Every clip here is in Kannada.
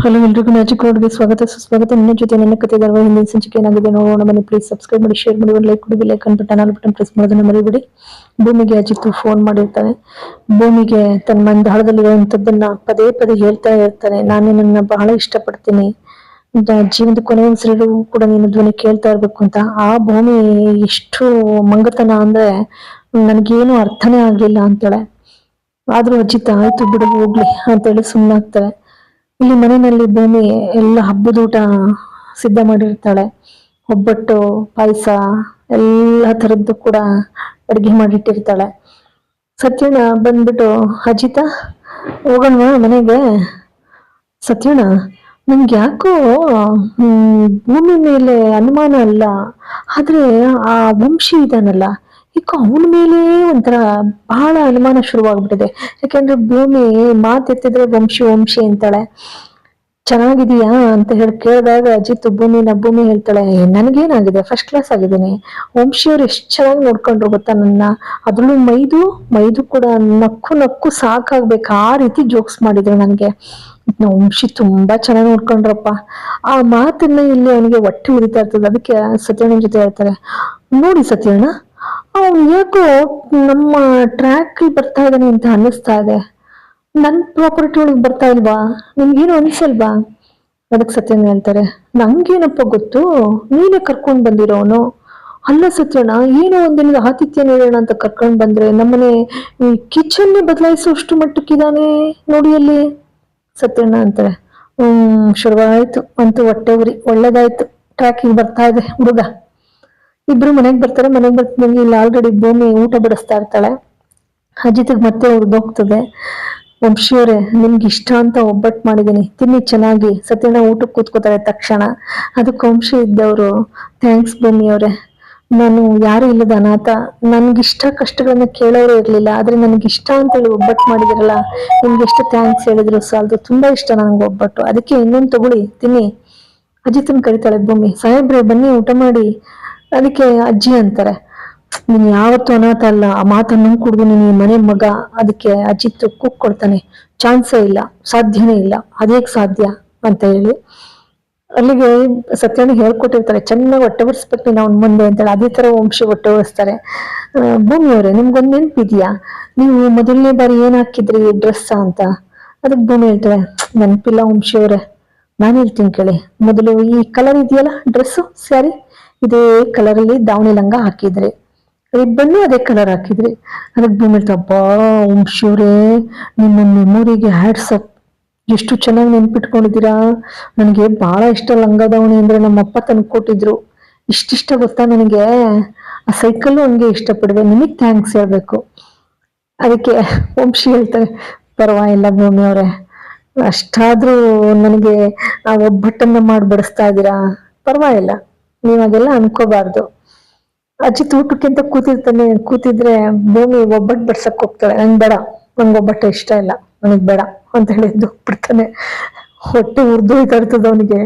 ಹಲೋ ಎಲ್ರಿಗೂ ಮ್ಯಾಜಿಕ್ ರೋಡ್ಗೆ ಸ್ವಾಗತ. ಸುಸ್ವಾಗತ. ನಿಮ್ಮ ಜೊತೆ ನನ್ನ ಕತೆ ಧಾರಾವಾಹಿ ಹಿಂದಿನ ಸಂಚಿಕೆ ಏನಾಗಿದೆ ನೋಡೋಣ. ಬನ್ನಿ ಪ್ಲೀಸ್ ಸಬ್ಸ್ಕ್ರೈಬ್ ಮಾಡಿ ಶೇರ್ ಮಾಡಿ, ಒಂದು ಲೈಕ್ ಕೊಡಿ ಲೈಕ್ ಅನ್ಬಿಟ್ಟು ನಾನು ಬಟನ್ ಪ್ರೆಸ್ ಮಾಡೋದನ್ನ ಮರಿಬೇಡಿ. ಭೂಮಿಗೆ ಅಜಿತ್ತು ಫೋನ್ ಮಾಡಿರ್ತಾನೆ. ಭೂಮಿಗೆ ತನ್ನ ಮಂದಾಳದಲ್ಲಿರುವಂತದ್ದನ್ನ ಪದೇ ಪದೇ ಹೇಳ್ತಾ ಇರ್ತಾನೆ. ನಾನು ನನ್ನ ಬಹಳ ಇಷ್ಟಪಡ್ತೀನಿ. ಜೀವನದ ಕೊನೆಯ ಉಸಿರಿಗೂ ಕೂಡ ನೀನು ಧ್ವನಿ ಕೇಳ್ತಾ ಇರಬೇಕು ಅಂತ. ಆ ಭೂಮಿ ಎಷ್ಟು ಮಂಗತನ ಅಂದ್ರೆ ನನಗೇನು ಅರ್ಥನೇ ಆಗಲಿಲ್ಲ ಅಂತಾಳೆ. ಆದ್ರೂ ಅಜಿತ್, ಆಯ್ತು ಬಿಡು, ಹೋಗ್ಲಿ ಅಂತೇಳಿ ಸುಮ್ಮನಾಗ್ತಾರೆ ಇಲ್ಲಿ ಮನೆಯಲ್ಲಿ ಭೂಮಿ ಎಲ್ಲ ಹಬ್ಬದ ಊಟ ಸಿದ್ಧ ಮಾಡಿರ್ತಾಳೆ. ಒಬ್ಬಟ್ಟು, ಪಾಯಸ, ಎಲ್ಲ ಥರದ್ದು ಕೂಡ ಅಡುಗೆ ಮಾಡಿಟ್ಟಿರ್ತಾಳೆ. ಸತ್ಯಣ್ಣ ಬಂದ್ಬಿಟ್ಟು, ಅಜಿತ, ಹೋಗೋಣ ಮನೆಗೆ. ಸತ್ಯಣ್ಣ, ನಿಮ್ಗೆ ಯಾಕೋ ಭೂಮಿ ಮೇಲೆ ಅನುಮಾನ ಅಲ್ಲ, ಆದ್ರೆ ಆ ವಂಶಿ ಇದಾನಲ್ಲ ಈಗ ಅವನ ಮೇಲೆ ಒಂಥರ ಬಹಳ ಅನುಮಾನ ಶುರುವಾಗ್ಬಿಟ್ಟಿದೆ. ಯಾಕೆಂದ್ರೆ ಭೂಮಿ ಮಾತೆತ್ತಿದ್ರೆ ವಂಶಿ ವಂಶಿ ಅಂತಾಳೆ. ಚೆನ್ನಾಗಿದೀಯಾ ಅಂತ ಹೇಳಿ ಕೇಳಿದಾಗ ಅಜಿತ್ನ ಭೂಮಿ ಹೇಳ್ತಾಳೆ, ನನಗೇನಾಗಿದೆ? ಫಸ್ಟ್ ಕ್ಲಾಸ್ ಆಗಿದ್ದೀನಿ. ವಂಶಿಯವ್ರು ಎಷ್ಟು ಚೆನ್ನಾಗಿ ನೋಡ್ಕೊಂಡ್ರು ಗೊತ್ತಾ ನನ್ನ? ಅದ್ರಲ್ಲೂ ಮೈದು ಮೈದು ಕೂಡ ನಕ್ಕು ನಕ್ಕು ಸಾಕಾಗ್ಬೇಕು. ಆ ರೀತಿ ಜೋಕ್ಸ್ ಮಾಡಿದ್ರು ನನಗೆ. ವಂಶಿ ತುಂಬಾ ಚೆನ್ನಾಗಿ ನೋಡ್ಕೊಂಡ್ರಪ್ಪ. ಆ ಮಾತನ್ನ ಇಲ್ಲಿ ಅವನಿಗೆ ಹೊಟ್ಟೆ ಉರಿತಾ ಇರ್ತದೆ. ಅದಕ್ಕೆ ಸತ್ಯಣ್ಣನ ಜೊತೆ ಹೇಳ್ತಾರೆ, ನೋಡಿ ಸತ್ಯಣ್ಣ ಅವ್ನು ಯಾಕೋ ನಮ್ಮ ಟ್ರ್ಯಾಕ್ ಬರ್ತಾ ಇದ್ದಾನೆ ಅಂತ ಅನ್ನಿಸ್ತಾ ಇದೆ. ನನ್ನ ಪ್ರಾಪರ್ಟಿ ಒಳಗೆ ಬರ್ತಾ ಇಲ್ವಾ? ನಿಮ್ಗೇನು ಅನ್ಸಲ್ವಾ? ಅದಕ್ಕೆ ಸತ್ಯಣ್ಣ ಹೇಳ್ತಾರೆ, ನಂಗೇನಪ್ಪ ಗೊತ್ತು? ನೀನೇ ಕರ್ಕೊಂಡ್ ಬಂದಿರೋನು? ಅಲ್ಲ ಸತ್ಯಣ್ಣ, ಏನೋ ಒಂದಿನದ ಆತಿಥ್ಯ ನೀಡೋಣ ಅಂತ ಕರ್ಕೊಂಡು ಬಂದ್ರೆ ನಮ್ಮನೆ ಈ ಕಿಚನ್ ಬದಲಾಯಿಸುವಷ್ಟು ಮಟ್ಟಕ್ಕಿದಾನೆ ನೋಡಿ ಅಲ್ಲಿ. ಸತ್ಯಣ್ಣ ಅಂತಾರೆ, ಹ್ಮ್, ಶುರುವಾಯ್ತು. ಅಂತೂ ಹೊಟ್ಟೆ ಉರಿ. ಒಳ್ಳೇದಾಯ್ತು. ಟ್ರ್ಯಾಕಿಂಗ್ ಬರ್ತಾ ಇದೆ, ಹುಡುಗ. ಇಬ್ರು ಮನೆಗೆ ಬರ್ತಾರೆ, ಮನೆಗೆ ಬರ್ತಿದ್ದಂಗೆ ಇಲ್ಲಿ ಆಲ್ರೆಡಿ ಭೂಮಿ ಊಟ ಬಡಿಸ್ತಾ ಇರ್ತಾಳೆ. ಅಜಿತ್ಗೆ ಮತ್ತೆ ಹೋಗ್ತದೆ ವಂಶಿಯವರೇ ನಿಮ್ಗೆ ಇಷ್ಟ ಅಂತ ಒಬ್ಬಟ್ಟು ಮಾಡಿದ್ದೀನಿ ತಿನ್ನಿ ಚೆನ್ನಾಗಿ. ಸತ್ಯನ ಊಟಕ್ಕೆ ಕೂತ್ಕೋತಾರೆ ತಕ್ಷಣ. ಅದಕ್ಕೆ ವಂಶಿ ಇದ್ದವರು, ಥ್ಯಾಂಕ್ಸ್ ಭೂಮಿ ಅವರೇ. ನಾನು ಯಾರು ಇಲ್ಲದ ಅನಾಥ. ನನ್ಗಿಷ್ಟ ಕಷ್ಟಗಳನ್ನ ಕೇಳೋರು ಇರಲಿಲ್ಲ. ಆದ್ರೆ ನನಗಿಷ್ಟ ಅಂತೇಳಿ ಒಬ್ಬಟ್ಟು ಮಾಡಿದಿರಲ್ಲ, ನಿಮ್ಗೆ ಎಷ್ಟು ಥ್ಯಾಂಕ್ಸ್ ಹೇಳಿದ್ರು ಸಾಲದು ತುಂಬಾ ಇಷ್ಟ ನನಗೆ ಒಬ್ಬಟ್ಟು. ಅದಕ್ಕೆ ಇನ್ನೊಂದು ತಗೊಳ್ಳಿ. ತಿನ್ನಿ. ಅಜಿತನ್ ಕರಿತಾಳೆ, ಭೂಮಿ, ಸಾಹೇಬ್ರೆ, ಬನ್ನಿ, ಊಟ ಮಾಡಿ. ಅದಕ್ಕೆ ಅಜ್ಜಿ ಅಂತಾರೆ, ನೀನು ಯಾವತ್ತು ಅನಾಥ ಅಲ್ಲ, ಆ ಮಾತನ್ನು ಕುಡಿದು ನೀನ್ ಮನೆ ಮಗ, ಅದಕ್ಕೆ ಅಜ್ಜಿ ಕುಕ್ ಕೊಡ್ತಾನೆ ಚಾನ್ಸೇ ಇಲ್ಲ, ಸಾಧ್ಯನೇ ಇಲ್ಲ ಅದೇಕ್ ಸಾಧ್ಯ ಅಂತ ಹೇಳಿ. ಅಲ್ಲಿಗೆ ಸತ್ಯನ ಹೇಳ್ಕೊಟ್ಟಿರ್ತಾರೆ, ಚೆನ್ನಾಗಿ ಹೊಟ್ಟೆ ಬರ್ಸ್ಬೇಕು ಅವ್ನ ಮುಂದೆ ಅಂತೇಳಿ, ಅದೇ ತರ ವಂಶ ಹೊಟ್ಟೆ ಬರ್ಸ್ತಾರೆ ಭೂಮಿಯವರೇ, ನಿಮ್ಗೊಂದು ನೆನ್ಪಿದ್ಯಾ? ನೀವು ಮೊದಲನೇ ಬಾರಿ ಏನ್ ಹಾಕಿದ್ರಿ ಡ್ರೆಸ್ ಅಂತ? ಅದಕ್ಕೆ ಭೂಮಿ ಹೇಳ್ತಾರೆ, ನೆನಪಿಲ್ಲ ವಂಶಿಯವರೇ, ನಾನು ಹೇಳ್ತೀನಿ ಕೇಳಿ. ಮೊದಲು ಈ ಕಲರ್ ಇದೆಯಲ್ಲ, ಡ್ರೆಸ್ಸು, ಸ್ಯಾರಿ? ಇದೇ ಕಲರ್ ಅಲ್ಲಿ ದಾವಣಿ ಲಂಗ ಹಾಕಿದ್ರಿ. ರಿಬ್ಬನ್ನು ಅದೇ ಕಲರ್ ಹಾಕಿದ್ರಿ. ಅದಕ್ಕೆ ಭೂಮಿ ಓಂ ವಂಶಿಯವ್ರೇ, ನಿಮ್ಮ ಮೆಮೊರಿಗೆ ಹ್ಯಾಡ್ಸ್ ಅಪ್ ಎಷ್ಟು ಚೆನ್ನಾಗಿ ನೆನ್ಪಿಟ್ಕೊಂಡಿದ್ದೀರಾ? ನನಗೆ ಬಹಳ ಇಷ್ಟ ಲಂಗ ದಾವಣಿ ಅಂದ್ರೆ ನಮ್ಮಪ್ಪ ತಂದು ಕೊಟ್ಟಿದ್ರು. ಇಷ್ಟಿಷ್ಟ ಗೊತ್ತಾ ನನಗೆ? ಆ ಸೈಕಲ್ಲು ಹಂಗೆ ಇಷ್ಟಪಡಿದೆ ನಿಮಗೆ ಥ್ಯಾಂಕ್ಸ್ ಹೇಳ್ಬೇಕು. ಅದಕ್ಕೆ ವಂಶಿ ಹೇಳ್ತಾರೆ, ಪರವಾಗಿಲ್ಲ ಭೂಮಿ ಅವರೇ. ಅಷ್ಟಾದ್ರೂ ನನಗೆ ಆ ಒಬ್ಬಟ್ಟನ್ನ ಮಾಡಿ ಬಡಿಸ್ತಾ ಇದ್ದೀರಾ? ಪರವಾಗಿಲ್ಲ. ನೀವು ಅದೆಲ್ಲ ಅನ್ಕೋಬಾರ್ದು. ಅಜಿತ್ ಊಟಕ್ಕಿಂತ ಕೂತಿರ್ತಾನೆ, ಕೂತಿದ್ರೆ ಭೂಮಿ ಒಬ್ಬಟ್ಟು ಬಡ್ಸಕ್ ಹೋಗ್ತಾಳೆ. ನಂಗೆ ಬೇಡ, ನಂಗೆ ಒಬ್ಬಟ್ಟು ಇಷ್ಟ ಇಲ್ಲ. ನನಗ್ ಬೇಡ ಅಂತ ಹೇಳಿ ಬಿಡ್ತಾನೆ ಹೊಟ್ಟೆ ಉರ್ದು ಇರ್ತದೆ ಅವನಿಗೆ.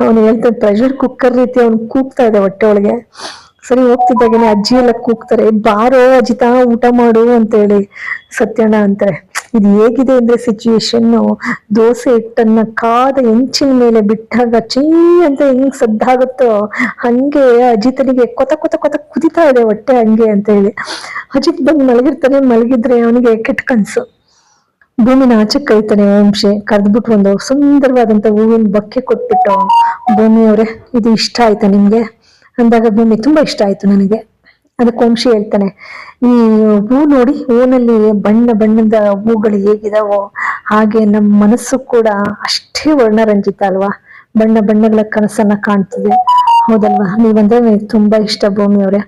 ಅವನು ಹೇಳ್ತಾನೆ ಪ್ರೆಷರ್ ಕುಕ್ಕರ್ ರೀತಿ ಅವ್ನು ಕೂಗ್ತಾ ಇದೆ ಹೊಟ್ಟೆ ಒಳಗೆ. ಸರಿ, ಹೋಗ್ತಿದ್ದಾಗೇನೆ ಅಜ್ಜಿ ಎಲ್ಲ ಕೂಗ್ತಾರೆ. ಬಾರೋ ಅಜಿತಾ, ಊಟ ಮಾಡು ಅಂತ ಹೇಳಿ ಸತ್ಯಣ್ಣ ಅಂತಾರೆ. ಇದು ಹೇಗಿದೆ ಅಂದ್ರೆ ಸಿಚುವೇಶನ್ ದೋಸೆ ಹಿಟ್ಟನ್ನ ಕಾದ ಹೆಂಚಿನ ಮೇಲೆ ಬಿಟ್ಟಾಗ ಚೀ ಅಂತ ಹೆಂಗ್ ಸದ್ದಾಗುತ್ತೋ ಹಂಗೆ ಅಜಿತನಿಗೆ ಕೊತ ಕೊತ ಕೊತ ಕುದಿತಾ ಇದೆ ಹೊಟ್ಟೆ ಹಂಗೆ ಅಂತ ಹೇಳಿ. ಅಜಿತ್ ಬಂದು ಮಲಗಿರ್ತಾನೆ, ಮಲಗಿದ್ರೆ ಅವನಿಗೆ ಕೆಟ್ಟ ಕನ್ಸು. ಭೂಮಿನ ಆಚೆ ಕರಿತಾನೆ ಓಂಶೆ ಕರೆದ್ಬಿಟ್ಟು ಒಂದು ಸುಂದರವಾದಂತ ಹೂವಿನ ಬಕ್ಕೆ ಕೊಟ್ಬಿಟ್ಟು, ಭೂಮಿ ಅವರೇ, ಇದು ಇಷ್ಟ ಆಯ್ತಾ ನಿಮ್ಗೆ? ಅಂದಾಗ, ಭೂಮಿ ತುಂಬಾ ಇಷ್ಟ ಆಯ್ತು ನನಗೆ. ಅದಕ್ಕೆ ವಂಶಿ ಹೇಳ್ತಾನೆ ಈ ಹೂ ನೋಡಿ ಹೂನಲ್ಲಿ ಬಣ್ಣ ಬಣ್ಣದ ಹೂಗಳು ಹೇಗಿದಾವೋ ಹಾಗೆ ನಮ್ಮ ಮನಸ್ಸು ಕೂಡ ಅಷ್ಟೇ ವರ್ಣರಂಜಿತ ಅಲ್ವಾ? ಬಣ್ಣ ಬಣ್ಣಗಳ ಕನಸನ್ನ ಕಾಣ್ತಿದೆ. ಹೌದಲ್ವಾ? ನೀವಂದ್ರೆ ತುಂಬಾ ಇಷ್ಟ ಭೂಮಿ ಅವ್ರೆ.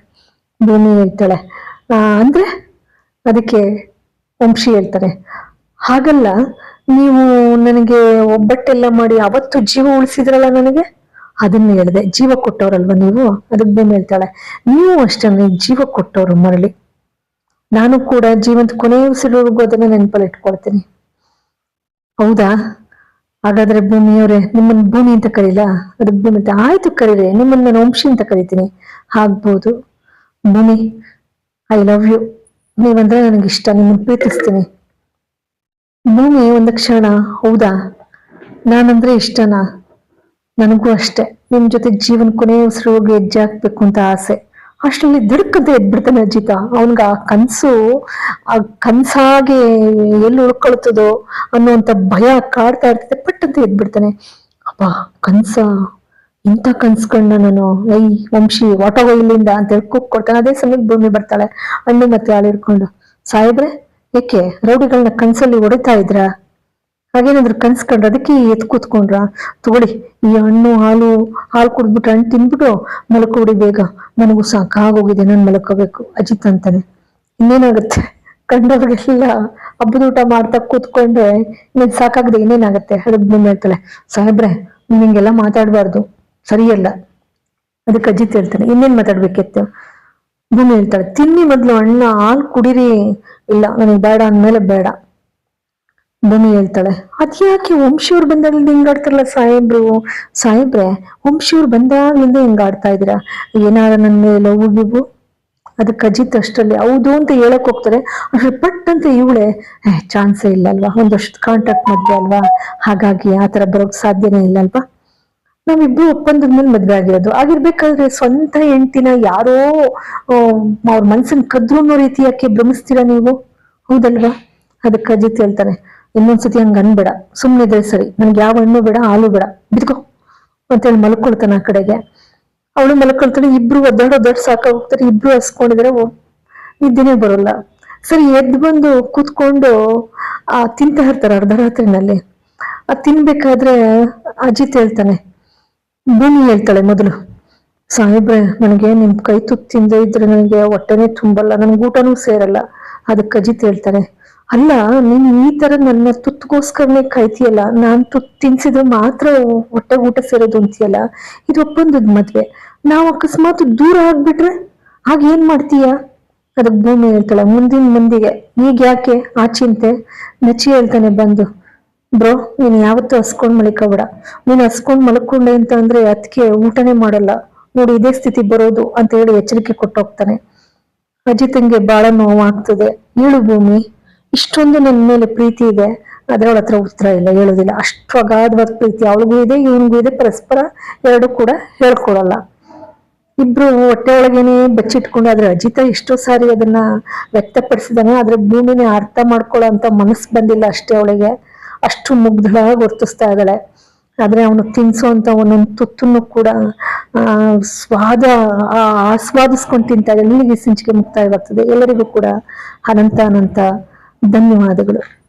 ಭೂಮಿ ಹೇಳ್ತಾಳೆ. ಆ, ಅಂದ್ರೆ ಅದಕ್ಕೆ ವಂಶಿ ಹೇಳ್ತಾರೆ ಹಾಗಲ್ಲ ನೀವು ನನಗೆ ಒಬ್ಬಟ್ಟೆಲ್ಲ ಮಾಡಿ ಅವತ್ತು ಜೀವ ಉಳಿಸಿದ್ರಲ್ಲ ನನಗೆ? ಅದನ್ನ ಹೇಳಿದೆ. ಜೀವ ಕೊಟ್ಟವ್ರಲ್ವ ನೀವು? ಅದಕ್ಕೆ ಭೂಮಿ ಹೇಳ್ತಾಳೆ. ನೀವು ಅಷ್ಟೇ ಜೀವ ಕೊಟ್ಟವ್ರು ಮರಳಿ. ನಾನು ಕೂಡ ಜೀವಂತ ಕೊನೆಯ ಉಸಿರೋರ್ಗು ಅದನ್ನ ನೆನಪಲ್ಲಿ ಇಟ್ಕೊಳ್ತೀನಿ. ಹೌದಾ? ಹಾಗಾದ್ರೆ ಭೂಮಿಯವರೇ, ನಿಮ್ಮನ್ನ ಭೂಮಿ ಅಂತ ಕರೀಲಾ? ಅದು ಭೂಮಿ ಅಂತ ಆಯ್ತು ಕರೀರಿ, ನಿಮ್ಮನ್ನ ನಾನು ವಂಶಿ ಅಂತ ಕರಿತೀನಿ. ಆಗ್ಬೋದು ಭೂಮಿ ಐ ಲವ್ ಯು ನೀವಂದ್ರೆ ನನಗೆ ಇಷ್ಟ ನಿಮ್ಮನ್ನ ಪ್ರೀತಿಸ್ತೀನಿ. ಭೂಮಿ ಒಂದು ಕ್ಷಣ, ಹೌದಾ? ನಾನಂದ್ರೆ ಇಷ್ಟನಾ? ನನಗೂ ಅಷ್ಟೇ. ನಿಮ್ ಜೊತೆ ಜೀವನ ಕೊನೆಯ ಉಸಿರು ಹೋಗಿ ಹೆಜ್ಜೆ ಹಾಕ್ಬೇಕು ಅಂತ ಆಸೆ. ಅಷ್ಟರಲ್ಲಿ ದಿಡ್ಕಂತ ಎದ್ಬಿಡ್ತಾನೆ ಅಜಿತ. ಅವನ್ಗ ಆ ಕನ್ಸು, ಆ ಕನ್ಸಾಗೆ ಎಲ್ಲಿ ಉಳ್ಕೊಳ್ತದೋ ಅನ್ನುವಂತ ಭಯ ಕಾಡ್ತಾ ಇರ್ತದೆ ಪಟ್ ಅಂತ ಎದ್ಬಿಡ್ತಾನೆ. ಅಪ್ಪ ಕನ್ಸ, ಇಂಥ ಕನ್ಸ್ಕೊಂಡ ನಾನು ಐ ವಂಶಿ ಹೊಟ್ಟೋಗೋ ಇಲ್ಲಿಂದ ಅಂತ ಹೇಳಿ ಕೂಗ್ ಕೊಡ್ತಾನೆ. ಅದೇ ಸಮಯಕ್ಕೆ ಭೂಮಿ ಬರ್ತಾಳೆ. ಅಣ್ಣ ಮತ್ತೆ ಆಳಿರ್ಕೊಂಡು ಹಿಡ್ಕೊಂಡು ಸಾಹೇಬ್ರೆ ಯಾಕೆ ರೌಡಿಗಳನ್ನ ಕನ್ಸಲ್ಲಿ ಹೊಡಿತಾ ಇದ್ರಾ ಹಾಗೇನಾದ್ರು ಕನ್ಸ್ಕೊಂಡ್ರ ಅದಕ್ಕೆ ಎತ್ ಕೂತ್ಕೊಂಡ್ರ? ತಗೊಳ್ಳಿ, ಈ ಹಣ್ಣು, ಹಾಲು ಹಾಲು ಕುಡ್ದ್ಬಿಟ್ಟು ಹಣ್ಣು ತಿನ್ಬಿಟ್ಟು ಮಲ್ಕೊಬಿಡಿ ಬೇಗ. ನನಗೂ ಸಾಕಾಗೋಗಿದೆ, ನಾನು ಮಲ್ಕೋಬೇಕು. ಅಜಿತ್ ಅಂತಾನೆ. ಇನ್ನೇನಾಗುತ್ತೆ? ಕಂಡವ್ರಿಗೆಲ್ಲ ಹಬ್ಬದ ಊಟ ಮಾಡ್ತಾ ಕೂತ್ಕೊಂಡ್ರೆ ಇನ್ನೇನು ಸಾಕಾಗದೆ, ಇನ್ನೇನಾಗತ್ತೆ? ಅದಕ್ಕೆ ಭೂಮಿ ಹೇಳ್ತಾಳೆ, ಸಾಹೇಬ್ರೆ ನೀವು ಹಿಂಗೆಲ್ಲ ಮಾತಾಡಬಾರ್ದು. ಸರಿಯಲ್ಲ. ಅದಕ್ಕೆ ಅಜಿತ್ ಹೇಳ್ತಾನೆ, ಇನ್ನೇನ್ ಮಾತಾಡ್ಬೇಕಿತ್ತು? ಭೂಮಿ ಹೇಳ್ತಾಳೆ, ತಿನ್ನಿ ಮೊದ್ಲು ಅಣ್ಣ, ಹಾಲು ಕುಡಿರಿ. ಇಲ್ಲ, ನನಗೆ ಬೇಡ ಅಂದ್ಮೇಲೆ ಬೇಡ. ಭೂಮಿ ಹೇಳ್ತಾಳೆ. ಅದ್ಯಾಕೆ ವಂಶಿಯವ್ರು ಬಂದಾಗ್ಲಿಂದ ಹಿಂಗಾಡ್ತಾರಲ್ಲ ಸಾಹೇಬ್ರು? ಸಾಹೇಬ್ರೆ ವಂಶಿಯವ್ರು ಬಂದಾಗ್ಲಿಂದ ಹಿಂಗಾಡ್ತಾ ಇದ್ದೀರಾ? ಏನಾರ ನನ್ನ ಮೇಲೆ ಹೋಗಿವು ಅದಕ್ಕೆ ಅಜಿತ್ ಅಷ್ಟರಲ್ಲಿ, ಹೌದು ಅಂತ ಹೇಳಕ್ ಹೋಗ್ತಾರೆ. ಅಷ್ಟೇ ಪಟ್ ಅಂತ ಇವಳೆ ಚಾನ್ಸೇ ಇಲ್ಲ ಅಲ್ವಾ ಒಂದಷ್ಟು ಕಾಂಟ್ಯಾಕ್ಟ್ ಮದ್ವೆ ಅಲ್ವಾ? ಹಾಗಾಗಿ ಆ ತರ ಬರೋಕ್ ಸಾಧ್ಯನೇ ಇಲ್ಲ ಅಲ್ವಾ ನಾವಿಬ್ರು ಒಪ್ಪಂದದ ಮೇಲೆ ಮದ್ವೆ ಆಗಿರೋದು. ಆಗಿರ್ಬೇಕಾದ್ರೆ ಸ್ವಂತ ಹೆಂಡ್ತಿನ ಯಾರೋ ಅವ್ರ ಮನ್ಸನ್ ಕದ್ರು ಅನ್ನೋ ರೀತಿ ಯಾಕೆ ಭ್ರಮಿಸ್ತೀರಾ ನೀವು? ಹೌದಲ್ವಾ? ಅದಕ್ಕೆ ಅಜಿತ್ ಹೇಳ್ತಾನೆ ಇನ್ನೊಂದ್ಸತಿ ಹಂಗ ಅನ್ಬೇಡ. ಸುಮ್ಮನಿದ್ರೆ ಸರಿ. ನನ್ಗೆ ಯಾವ ಹಣ್ಣು ಬೇಡ, ಹಾಲು ಬೇಡ. ಬಿದ್ಕೋ ಅಂತೇಳಿ ಮಲ್ಕೊಳ್ತಾನೆ ಆ ಕಡೆಗೆ. ಅವಳು ಮಲ್ಕೊಳ್ತಾಳೆ, ಇಬ್ರು ಒದ್ದಾಡೋ ದೊಡ್ಡ ಸಾಕಾಗೋಗ್ತಾರೆ ಇಬ್ರು ಹಸ್ಕೊಂಡಿದ್ರೆ ನಿದ್ದೆನೇ ಬರೋಲ್ಲ. ಸರಿ, ಎದ್ದು ಬಂದು ಕೂತ್ಕೊಂಡು, ಆ ತಿಂತಾ ಇರ್ತಾರೆ ಅರ್ಧ ರಾತ್ರಿನಲ್ಲಿ ಆ ತಿನ್ಬೇಕಾದ್ರೆ ಅಜಿತ್ ಹೇಳ್ತಾನೆ, ಭೂಮಿ, ಹೇಳ್ತಾಳೆ ಮೊದಲು. ಸಾಹೇಬ್ರೆ, ನನಗೆ ನಿಮ್ ಕೈ ತುತ್ತು ತಿಂದೆ ಇದ್ರೆ ನನಗೆ ಹೊಟ್ಟೆನೇ ತುಂಬಲ್ಲ. ನನ್ಗೆ ಊಟನೂ ಸೇರಲ್ಲ. ಅದಕ್ಕೆ ಅಜಿತ್ ಹೇಳ್ತಾರೆ ಅಲ್ಲ, ನೀನ್ ಈ ತರ ನನ್ನ ತುತ್ತಗೋಸ್ಕರನೇ ಕಾಯ್ತೀಯಲ್ಲ ನಾನ್ ತುತ್ತು ತಿನ್ಸಿದ್ರೆ ಮಾತ್ರ ಹೊಟ್ಟೆ ಊಟ ಸೇರೋದು ಅಂತೀಯಲ್ಲ? ಇದು ಒಪ್ಪಂದದ ಮದ್ವೆ. ನಾವು ಅಕಸ್ಮಾತ್ ದೂರ ಆಗ್ಬಿಟ್ರೆ ಆಗ ಏನ್ ಮಾಡ್ತೀಯ? ಅದಕ್ಕೆ ಭೂಮಿ ಹೇಳ್ತಾಳೆ, ಮುಂದಿನ ಮಂದಿಗೆ. ಈಗ ಯಾಕೆ? ಆ ಚಿಂತೆ. ನಚಿ ಹೇಳ್ತಾನೆ ಬಂದು. ಬ್ರೋ, ನೀನ್ ಯಾವತ್ತೂ ಹಸ್ಕೊಂಡ್ ಮಲಿಕೋಬೇಡ. ನೀನ್ ಹಸ್ಕೊಂಡ್ ಮಲ್ಕೊಂಡೆ ಅಂತ ಅಂದ್ರೆ ಅದಕ್ಕೆ ಊಟನೇ ಮಾಡಲ್ಲ. ನೋಡಿ, ಇದೇ ಸ್ಥಿತಿ ಬರೋದು ಅಂತ ಹೇಳಿ ಎಚ್ಚರಿಕೆ ಕೊಟ್ಟೋಗ್ತಾನೆ ಅಜಿತಂಗೆ ಬಾಳ ನೋವಾಗ್ತದೆ. ಏಳು ಭೂಮಿ. ಇಷ್ಟೊಂದು ನನ್ನ ಮೇಲೆ ಪ್ರೀತಿ ಇದೆ ಆದ್ರೆ ಅವಳ ಹತ್ರ ಉತ್ತರ ಇಲ್ಲ, ಹೇಳೋದಿಲ್ಲ. ಅಷ್ಟು ಅಗಾಧವಾದ ಪ್ರೀತಿ. ಅವಳಿಗೂ ಇದೆ, ಇವನಿಗೂ ಇದೆ, ಪರಸ್ಪರ ಎರಡು ಕೂಡ ಹೇಳ್ಕೊಳಲ್ಲ ಇಬ್ರು ಹೊಟ್ಟೆ ಒಳಗೇನೆ ಬಚ್ಚಿಟ್ಕೊಂಡು ಆದ್ರೆ ಅಜಿತ ಎಷ್ಟೋ ಸಾರಿ ಅದನ್ನ ವ್ಯಕ್ತಪಡಿಸಿದಾನೆ, ಆದ್ರೆ ಭೂಮಿನೇ ಅರ್ಥ ಮಾಡ್ಕೊಳ್ಳೋ ಅಂತ ಮನಸ್ಸು ಬಂದಿಲ್ಲ ಅಷ್ಟೇ ಅವಳಿಗೆ. ಅಷ್ಟು ಮುಗ್ಧಳಾಗಿ ವರ್ತಿಸ್ತಾ ಇದ್ದಾಳೆ. ಆದ್ರೆ ಅವನು ತಿನ್ನಿಸೋವಂಥ ಒಂದೊಂದು ತುತ್ತನ್ನು ಕೂಡ, ಆ, ಸ್ವಾದ ಆಸ್ವಾದಿಸ್ಕೊಂಡು ತಿಂತಾ ಇದ್ದಾಳೆ. ಇಲ್ಲಿಗೆ ಸಿಂಚಿಗೆ ಮುಕ್ತಾಯವಾಗ್ತದೆ. ಎಲ್ಲರಿಗೂ ಕೂಡ ಅನಂತ ಅನಂತ. ಧನ್ಯವಾದಗಳು.